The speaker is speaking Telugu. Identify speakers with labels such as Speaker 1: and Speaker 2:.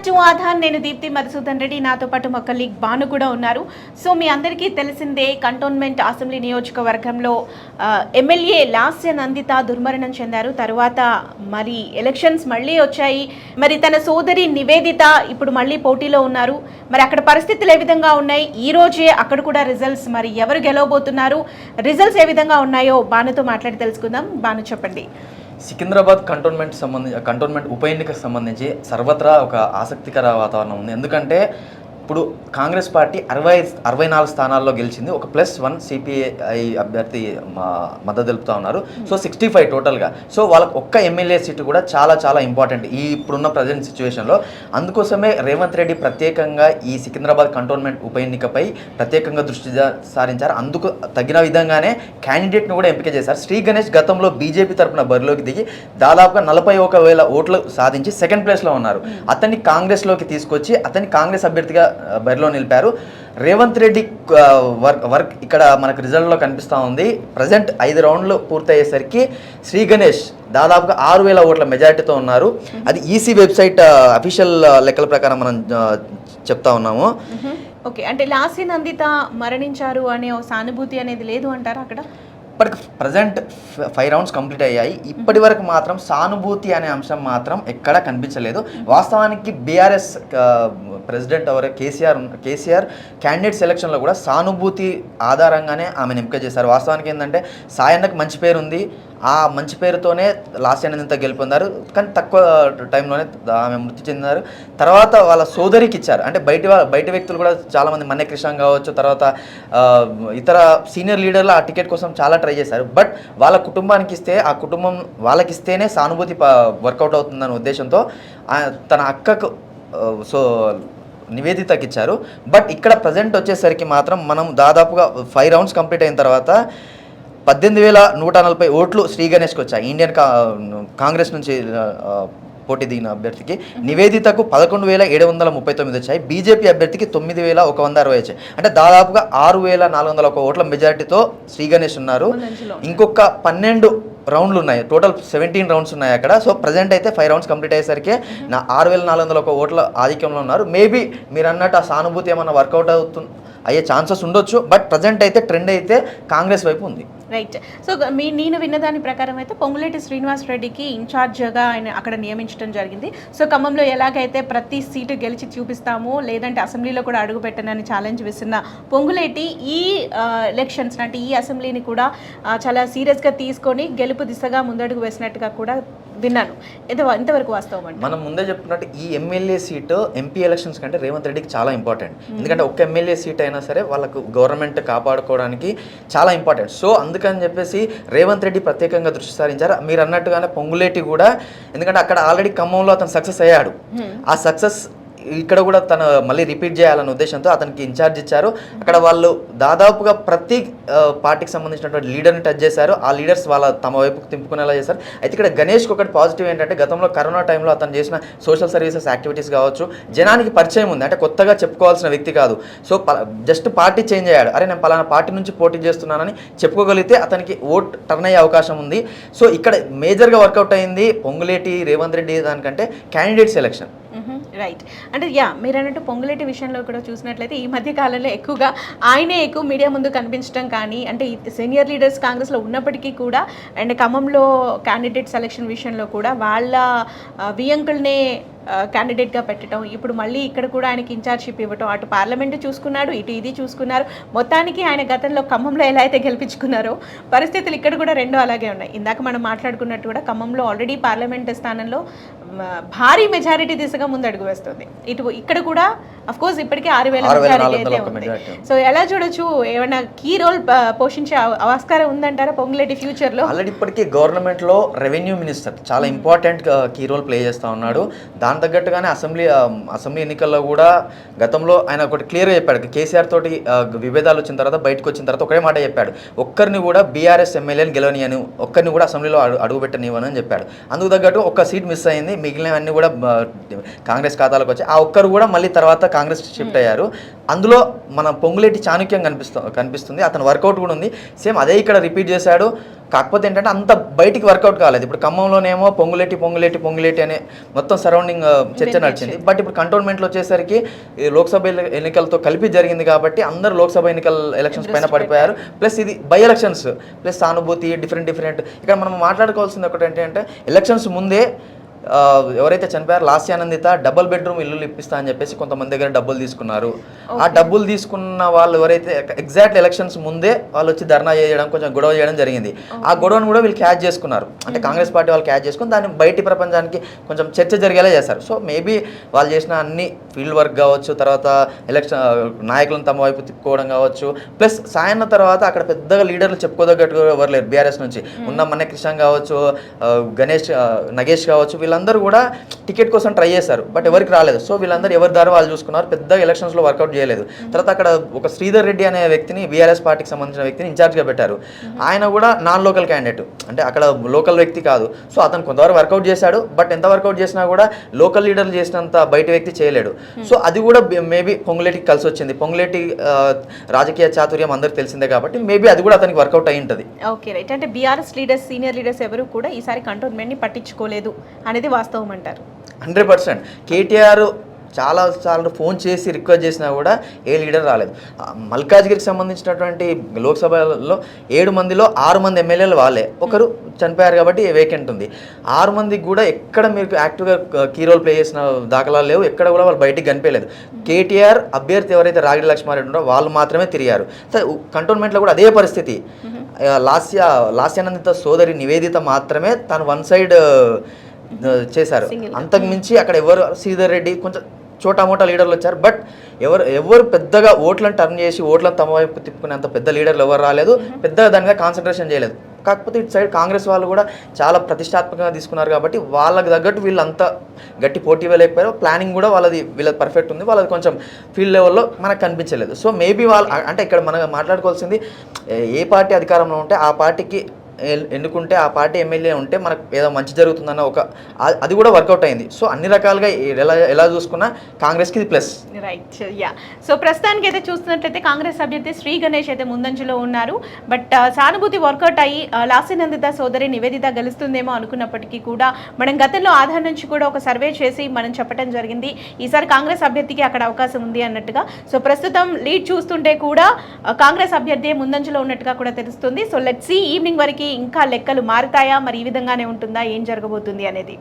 Speaker 1: బ్యాక్ టు ఆధార్ నేను దీప్తి మధుసూదన్ రెడ్డి. నాతో పాటు మా కలీగ్ భాను కూడా ఉన్నారు. సో మీ అందరికీ తెలిసిందే కంటోన్మెంట్ అసెంబ్లీ నియోజకవర్గంలో ఎమ్మెల్యే లాస్య నందిత దుర్మరణం చెందారు. తర్వాత మరి ఎలక్షన్స్ మళ్ళీ వచ్చాయి. మరి తన సోదరి నివేదిత ఇప్పుడు మళ్ళీ పోటీలో ఉన్నారు. మరి అక్కడ పరిస్థితులు ఏ విధంగా ఉన్నాయి? ఈ రోజే అక్కడ కూడా రిజల్ట్స్ మరి ఎవరు గెలవబోతున్నారు? రిజల్ట్స్ ఏ విధంగా ఉన్నాయో బానుతో మాట్లాడి తెలుసుకుందాం. బాను చెప్పండి.
Speaker 2: సికింద్రాబాద్ కంటోన్మెంట్ సంబంధించి కంటోన్మెంట్ ఉప ఎన్నికకు సంబంధించి సర్వత్రా ఒక ఆసక్తికర వాతావరణం ఉంది. ఎందుకంటే ఇప్పుడు కాంగ్రెస్ పార్టీ అరవై అరవై నాలుగు స్థానాల్లో గెలిచింది. ఒక ప్లస్ వన్ సిపిఐ అభ్యర్థి మా మద్దతు తెలుపుతా ఉన్నారు. సో సిక్స్టీ ఫైవ్ టోటల్గా. సో వాళ్ళకి ఒక్క ఎమ్మెల్యే సీటు కూడా చాలా చాలా ఇంపార్టెంట్ ఈ ఇప్పుడున్న ప్రజెంట్ సిచ్యువేషన్లో. అందుకోసమే రేవంత్ రెడ్డి ప్రత్యేకంగా ఈ సికింద్రాబాద్ కంటోన్మెంట్ ఉప ఎన్నికపై ప్రత్యేకంగా దృష్టి సారించారు. అందుకు తగిన విధంగానే క్యాండిడేట్ను కూడా ఎంపిక చేశారు. శ్రీ గణేష్ గతంలో బీజేపీ తరపున బరిలోకి దిగి దాదాపుగా నలభై ఒక వేల ఓట్లు సాధించి సెకండ్ ప్లేస్లో ఉన్నారు. అతన్ని కాంగ్రెస్లోకి తీసుకొచ్చి అతన్ని కాంగ్రెస్ అభ్యర్థిగా బరిలో నిలిపారు. రేవంత్ రెడ్డి వర్క్ వర్క్ ఇక్కడ మనకు రిజల్ట్లో కనిపిస్తూ ఉంది. ప్రజెంట్ ఐదు రౌండ్లు పూర్తయ్యేసరికి శ్రీ గణేష్ దాదాపుగా ఆరు వేల ఓట్ల మెజారిటీతో ఉన్నారు. అది ఈసీ వెబ్సైట్ అఫీషియల్ లెక్కల ప్రకారం మనం చెప్తా ఉన్నాము.
Speaker 1: ఓకే. అంటే లాస్య నందిత మరణించారు అనే సానుభూతి అనేది లేదు అంటారా అక్కడ?
Speaker 2: ఇప్పటికి ప్రజెంట్ ఫైవ్ రౌండ్స్ కంప్లీట్ అయ్యాయి. ఇప్పటి వరకు మాత్రం సానుభూతి అనే అంశం మాత్రం ఎక్కడా కనిపించలేదు. వాస్తవానికి బీఆర్ఎస్ ప్రెసిడెంట్ ఎవరు కేసీఆర్ కేసీఆర్ క్యాండిడేట్ సెలక్షన్లో కూడా సానుభూతి ఆధారంగానే ఆమెను ఎంపిక చేశారు. వాస్తవానికి ఏంటంటే సాయన్నకు మంచి పేరు ఉంది. ఆ మంచి పేరుతోనే లాస్ట్ అయిన ఇంత గెలుపొందారు. కానీ తక్కువ టైంలోనే ఆమె మృతి చెందినారు. తర్వాత వాళ్ళ సోదరికి ఇచ్చారు. అంటే బయట బయట వ్యక్తులు కూడా చాలామంది మన్య కృష్ణ కావచ్చు తర్వాత ఇతర సీనియర్ లీడర్లు ఆ టికెట్ కోసం చాలా ట్రై చేశారు. బట్ వాళ్ళ కుటుంబానికి ఇస్తే ఆ కుటుంబం వాళ్ళకి ఇస్తేనే సానుభూతి వర్కౌట్ అవుతుందనే ఉద్దేశంతో తన అక్కకు సో నివేదితకి ఇచ్చారు బట్ ఇక్కడ ప్రజెంట్ వచ్చేసరికి మాత్రం మనం దాదాపుగా ఫైవ్ రౌండ్స్ కంప్లీట్ అయిన తర్వాత పద్దెనిమిది వేల నూట నలభై ఓట్లు శ్రీ గణేష్కి వచ్చాయి. ఇండియన్ కా కాంగ్రెస్ నుంచి పోటీ దిగిన అభ్యర్థికి. నివేదితకు పదకొండు వేల ఏడు వందల ముప్పై తొమ్మిది వచ్చాయి. బీజేపీ అభ్యర్థికి తొమ్మిది వేల ఒక వంద అరవై వచ్చాయి. అంటే దాదాపుగా ఆరు వేల నాలుగు వందల ఒక ఓట్ల మెజారిటీతో శ్రీ గణేష్ ఉన్నారు. ఇంకొక పన్నెండు రౌండ్లు ఉన్నాయి. టోటల్ సెవెంటీన్ రౌండ్స్ ఉన్నాయి అక్కడ. సో ప్రజెంట్ అయితే ఫైవ్ రౌండ్స్ కంప్లీట్ అయ్యేసరికి నా ఆరు వేల నాలుగు వందల ఒక ఓట్ల ఆధిక్యంలో ఉన్నారు. మేబీ మీరు అన్నట్టు ఆ సానుభూతి ఏమన్నా వర్కౌట్ అవుతు అయ్యే ఛాన్సెస్ ఉండొచ్చు. బట్ ప్రజెంట్ అయితే ట్రెండ్ అయితే కాంగ్రెస్ వైపు ఉంది.
Speaker 1: రైట్ సో మీ నేను విన్న దాని ప్రకారం అయితే పొంగులేటి శ్రీనివాస్ రెడ్డికి ఇన్ఛార్జ్గా ఆయన అక్కడ నియమించడం జరిగింది. సో ఖమ్మంలో ఎలాగైతే ప్రతి సీటు గెలిచి చూపిస్తామో లేదంటే అసెంబ్లీలో కూడా అడుగు పెట్టనని ఛాలెంజ్ విస్తున్న పొంగులేటి ఈ ఎలక్షన్స్ అంటే ఈ అసెంబ్లీని కూడా చాలా సీరియస్గా తీసుకొని గెలుపు దిశగా ముందడుగు వేసినట్టుగా కూడా విన్నాను. ఇది ఎంతవరకు వాస్తవం అండి?
Speaker 2: మనం ముందే చెప్పుకున్నట్టు ఈ ఎమ్మెల్యే సీటు ఎంపీ ఎలక్షన్స్ కంటే రేవంత్ రెడ్డికి చాలా ఇంపార్టెంట్ ఎందుకంటే ఒక్క ఎమ్మెల్యే సీట్ అయినా సరే వాళ్ళకు గవర్నమెంట్ కాపాడుకోవడానికి చాలా ఇంపార్టెంట్ సో అందుకని చెప్పేసి రేవంత్ రెడ్డి ప్రత్యేకంగా దృష్టి సారించారు. మీరు అన్నట్టుగానే పొంగులేటి కూడా ఎందుకంటే అక్కడ ఆల్రెడీ ఖమ్మంలో అతను సక్సెస్ అయ్యాడు. ఆ సక్సెస్ ఇక్కడ కూడా తను మళ్ళీ రిపీట్ చేయాలనే ఉద్దేశంతో అతనికి ఇన్ఛార్జ్ ఇచ్చారు. అక్కడ వాళ్ళు దాదాపుగా ప్రతి పార్టీకి సంబంధించినటువంటి లీడర్ని టచ్ చేశారు. ఆ లీడర్స్ వాళ్ళ తమ వైపుకు తింపుకునేలా చేశారు. అయితే ఇక్కడ గణేష్కి ఒకటి పాజిటివ్ ఏంటంటే గతంలో కరోనా టైంలో అతను చేసిన సోషల్ సర్వీసెస్ యాక్టివిటీస్ కావచ్చు జనానికి పరిచయం ఉంది. అంటే కొత్తగా చెప్పుకోవాల్సిన వ్యక్తి కాదు. సో జస్ట్ పార్టీ చేంజ్ అయ్యాడు. అరే నేను పలానా పార్టీ నుంచి పోటీ చేస్తున్నానని చెప్పుకోగలిగితే అతనికి ఓట్ టర్న్ అయ్యే అవకాశం ఉంది. సో ఇక్కడ మేజర్గా వర్కౌట్ అయింది పొంగులేటి రేవంత్ రెడ్డి దానికంటే క్యాండిడేట్ సెలెక్షన్
Speaker 1: రైట్ అంటే యా మీరు అన్నట్టు పొంగులేటి విషయంలో కూడా చూసినట్లయితే ఈ మధ్య కాలంలో ఎక్కువగా ఆయనే ఎక్కువ మీడియా ముందు కనిపించడం కానీ అంటే సీనియర్ లీడర్స్ కాంగ్రెస్లో ఉన్నప్పటికీ కూడా అండ్ ఖమ్మంలో క్యాండిడేట్ సెలక్షన్ విషయంలో కూడా వాళ్ళ వియంకుల్నే క్యాండిడేట్గా పెట్టడం ఇప్పుడు మళ్ళీ ఇక్కడ కూడా ఆయనకి ఇన్ఛార్జ్షిప్ ఇవ్వటం. అటు పార్లమెంట్ చూసుకున్నాడు ఇటు ఇది చూసుకున్నారు. మొత్తానికి ఆయన గతంలో ఖమ్మంలో ఎలా అయితే గెలిపించుకున్నారో పరిస్థితులు ఇక్కడ కూడా రెండు అలాగే ఉన్నాయి. ఇందాక మనం మాట్లాడుకున్నట్టు కూడా ఖమ్మంలో ఆల్రెడీ పార్లమెంట్ స్థానంలో భారీ మెజారిటీ దిశగా ముందు అడుగు వేస్తుంది. ఇటు ఇక్కడ కూడా అఫ్ కోర్స్ ఇప్పటికే ఆరు వేల మెజారిటీ అయితే ఉంది. సో ఎలా చూడొచ్చు? ఏమైనా కీ రోల్ పోషించే ఆస్కారం ఉందంటారా పొంగులేటి ఫ్యూచర్లో
Speaker 2: ఆల్రెడీ ఇప్పటికీ గవర్నమెంట్లో రెవెన్యూ మినిస్టర్ చాలా ఇంపార్టెంట్ కీ రోల్ ప్లే చేస్తూ ఉన్నాడు. దాని తగ్గట్టుగానే అసెంబ్లీ అసెంబ్లీ ఎన్నికల్లో కూడా గతంలో ఆయన ఒకటి క్లియర్గా చెప్పాడు. కేసీఆర్ తోటి విభేదాలు వచ్చిన తర్వాత బయటకు వచ్చిన తర్వాత ఒకటే మాట చెప్పాడు. ఒక్కరిని కూడా బీఆర్ఎస్ ఎమ్మెల్యేని గెలవనియను ఒక్కరిని కూడా అసెంబ్లీలో అడుగు అడుగు పెట్టనివ్వను అని చెప్పాడు. అందుకు తగ్గట్టు ఒక సీట్ మిస్ అయింది. మిగిలినవన్నీ కూడా కాంగ్రెస్ ఖాతాలోకి వచ్చాయి. ఆ ఒక్కరు కూడా మళ్ళీ తర్వాత కాంగ్రెస్ షిఫ్ట్ అయ్యారు. అందులో మన పొంగులేటి చాణక్యం కనిపిస్తూ కనిపిస్తుంది. అతని వర్కౌట్ కూడా ఉంది. సేమ్ అదే ఇక్కడ రిపీట్ చేశాడు. కాకపోతే ఏంటంటే అంత బయటికి వర్కౌట్ కాలేదు. ఇప్పుడు ఖమ్మంలోనేమో పొంగులేటి పొంగులేటి పొంగులేటి అనే మొత్తం సరౌండింగ్ చర్చ నడిచింది. బట్ ఇప్పుడు కంటోన్మెంట్లో వచ్చేసరికి లోక్సభ ఎన్ని- ఎన్నికలతో కలిపి జరిగింది కాబట్టి అందరూ లోక్సభ ఎన్నికల ఎలక్షన్స్ పైన పడిపోయారు. ప్లస్ ఇది బై ఎలక్షన్స్ ప్లస్ సానుభూతి డిఫరెంట్ డిఫరెంట్ ఇక్కడ మనం మాట్లాడుకోవాల్సింది ఒకటి ఏంటంటే ఎలక్షన్స్ ముందే ఎవరైతే చనిపోయారో లాస్యానందిత డబుల్ బెడ్రూమ్ ఇల్లు ఇప్పిస్తా అని చెప్పేసి కొంతమంది దగ్గర డబ్బులు తీసుకున్నారు. ఆ డబ్బులు తీసుకున్న వాళ్ళు ఎవరైతే ఎగ్జాక్ట్ ఎలక్షన్స్ ముందే వాళ్ళు వచ్చి ధర్నా చేయడం కొంచెం గొడవ చేయడం జరిగింది. ఆ గొడవను కూడా వీళ్ళు క్యాచ్ చేసుకున్నారు. అంటే కాంగ్రెస్ పార్టీ వాళ్ళు క్యాచ్ చేసుకుని దాన్ని బయటి ప్రపంచానికి కొంచెం చర్చ జరిగేలా చేశారు. సో మేబీ వాళ్ళు చేసిన అన్ని ఫీల్డ్ వర్క్ కావచ్చు తర్వాత ఎలక్షన్ నాయకులను తమ వైపు తిప్పుకోవడం కావచ్చు ప్లస్ సాయన్న తర్వాత అక్కడ పెద్దగా లీడర్లు చెప్పుకోదగ్గట్టు ఎవరు లేరు బీఆర్ఎస్ నుంచి. ఉన్న మన కృష్ణ కావచ్చు గణేష్ నగేష్ కావచ్చు వీళ్ళందరూ కూడా టికెట్ కోసం ట్రై చేశారు బట్ ఎవరికి రాలేదు. సో వీళ్ళందరూ ఎవరి దారి వాళ్ళు చూసుకున్నారు. పెద్ద ఎలక్షన్స్లో వర్కౌట్ చేయలేదు. తర్వాత అక్కడ ఒక శ్రీధర్ రెడ్డి అనే వ్యక్తిని బీఆర్ఎస్ పార్టీకి సంబంధించిన వ్యక్తిని ఇన్ఛార్జ్గా పెట్టారు. ఆయన కూడా నాన్ లోకల్ క్యాండిడేట్ అంటే అక్కడ లోకల్ వ్యక్తి కాదు. సో అతను కొంతవరకు వర్కౌట్ చేశాడు బట్ ఎంత వర్కౌట్ చేసినా కూడా లోకల్ లీడర్లు చేసినంత బయట వ్యక్తి చేయలేడు. సో అది కూడా మేబీ పొంగులేటికి కలిసి వచ్చింది. పొంగులేటి రాజకీయ చాతుర్యం అందరికి తెలిసిందే కాబట్టి మేబీ అది కూడా అతనికి వర్కౌట్ అయి ఉంటుంది.
Speaker 1: ఓకే రైట్ అంటే బీఆర్ఎస్ లీడర్స్ సీనియర్ లీడర్స్ ఎవరు కూడా ఈసారి కంటోన్మెంట్ని పట్టించుకోలేదు అనేది వాస్తవం అంటారు.
Speaker 2: Hundred percent. కేటీఆర్ చాలా సార్లు ఫోన్ చేసి రిక్వెస్ట్ చేసినా కూడా ఏ లీడర్ రాలేదు. మల్కాజ్గిరికి సంబంధించినటువంటి లోక్సభలో ఏడు మందిలో ఆరు మంది ఎమ్మెల్యేలు వాళ్ళే. ఒకరు చనిపోయారు కాబట్టి వేకెంట్ ఉంది. ఆరు మందికి కూడా ఎక్కడ మీరు యాక్టివ్గా కీ రోల్ ప్లే చేసిన దాఖలాలు లేవు. ఎక్కడ కూడా వాళ్ళు బయటికి కనిపించలేదు. కేటీఆర్ అభ్యర్థి ఎవరైతే రాగిడి లక్ష్మారెడ్డి ఉన్నారో వాళ్ళు మాత్రమే తిరిగారు. సరే కంటోన్మెంట్లో కూడా అదే పరిస్థితి. లాస్య లాస్యానందిత సోదరి నివేదిత మాత్రమే తను వన్ సైడ్ చేశారు. అంతకు మించి అక్కడ ఎవరు శ్రీధర్ రెడ్డి కొంచెం చోటా మోటా లీడర్లు వచ్చారు. బట్ ఎవరు ఎవరు పెద్దగా ఓట్లను టర్న్ చేసి ఓట్లను తమ వైపు తిప్పుకునేంత పెద్ద లీడర్లు ఎవరు రాలేదు. పెద్దగా దాని మీద కాన్సన్ట్రేషన్ చేయలేదు. కాకపోతే ఇటు సైడ్ కాంగ్రెస్ వాళ్ళు కూడా చాలా ప్రతిష్టాత్మకంగా తీసుకున్నారు కాబట్టి వాళ్ళకి తగ్గట్టు వీళ్ళు అంత గట్టి పోటీ ఇవ్వలేకపోయారు ప్లానింగ్ కూడా వాళ్ళది వీళ్ళది పర్ఫెక్ట్ ఉంది. వాళ్ళది కొంచెం ఫీల్డ్ లెవెల్లో మనకు కనిపించలేదు. సో మేబీ వాళ్ళు అంటే ఇక్కడ మనం మాట్లాడుకోవాల్సింది ఏ- పార్టీ అధికారంలో ఉంటే ఆ పార్టీకి ఎన్నుకుంటే ఆ పార్టీ ఎమ్మెల్యే ఉంటే మనకు ఏదో మంచి జరుగుతుందన్న ఒక అది కూడా వర్కౌట్ అయింది. సో అన్ని రకాలుగా ఎలా ఎలా చూసుకున్నా కాంగ్రెస్కి ఇది ప్లస్.
Speaker 1: రైట్ యా సో ప్రస్తుతానికి అయితే చూస్తున్నట్లయితే కాంగ్రెస్ అభ్యర్థి శ్రీ గణేష్ అయితే ముందంజలో ఉన్నారు. బట్ uh, సానుభూతి వర్కౌట్ అయ్యి uh, ఆ, నందిత సోదరి నివేదిత గెలుస్తుందేమో అనుకున్నప్పటికీ కూడా మనం గతంలో ఆధార్ నుంచి కూడా ఒక సర్వే చేసి మనం చెప్పడం జరిగింది. ఈసారి కాంగ్రెస్ అభ్యర్థికి అక్కడ అవకాశం ఉంది అన్నట్టుగా. సో ప్రస్తుతం లీడ్ చూస్తుంటే కూడా uh, కాంగ్రెస్ అభ్యర్థి ముందంజలో ఉన్నట్టుగా కూడా తెలుస్తుంది. సో లెట్ సి ఈవినింగ్ వరకు ఇంకా లెక్కలు మారుతాయా? మరి ఈ విధంగానే ఉంటుందా? ఏం జరగబోతుంది అనేది.